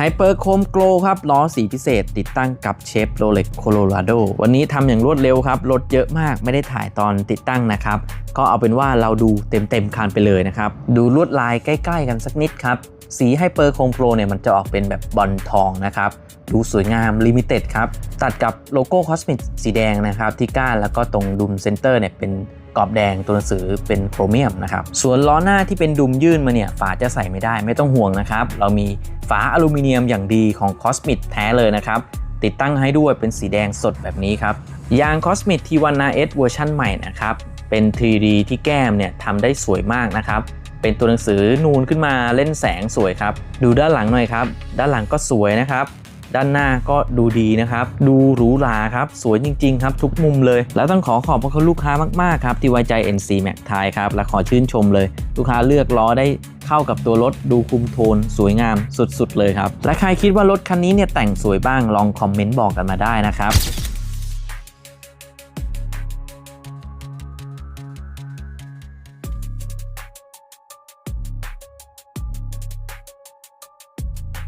ไฮเปอร์โคมโกลครับล้อสีพิเศษติดตั้งกับเชฟโรเล็กโคโลราโดวันนี้ทำอย่างรวดเร็วครับรถเยอะมากไม่ได้ถ่ายตอนติดตั้งนะครับ ก็เอาเป็นว่าเราดูเต็มๆคันไปเลยนะครับ ดูลวดลายใกล้ ๆ กันสักนิดครับ สีไฮเปอร์โคมโกลเนี่ยมันจะออกเป็นแบบบอลทองนะครับดูสวยงามลิมิเต็ดครับ ตัดกับโลโก้คอสมิกสีแดงนะครับที่ก้านแล้วก็ตรงดุมเซนเตอร์เนี่ยเป็น กรอบแดงตัวหนังสือเป็นโครเมียมนะครับ ส่วนล้อหน้าที่เป็นดุมยื่นมาเนี่ยฝาจะใส่ไม่ได้ไม่ต้องห่วงนะครับ เรามีฝาอลูมิเนียมอย่างดีของคอสมิกแท้เลยนะครับติดตั้งให้ด้วยเป็นสีแดงสดแบบนี้ครับ ยาง Cosmic T1 RS เวอร์ชันใหม่นะครับ เป็น 3D ที่แก้มเนี่ยทำได้สวยมากนะครับ เป็นตัวหนังสือนูนขึ้นมาเล่นแสงสวยครับ ดูด้านหลังหน่อยครับ ด้านหลังก็สวยนะครับ ด้านหน้าก็ดูดีนะครับ ดูหรูหราครับ สวยจริง ๆ ครับ ทุกมุมเลย แล้วต้องขอขอบพระคุณลูกค้ามาก ๆ ครับ ที่ไว้ใจ NC Max ไทยครับ และขอชื่นชมเลย ลูกค้าเลือกล้อได้เข้ากับตัวรถดูคุมโทน สวยงามสุด ๆ เลยครับ และใครคิดว่ารถคันนี้เนี่ยแต่งสวยบ้างลองคอมเมนต์บอกกันมาได้นะครับ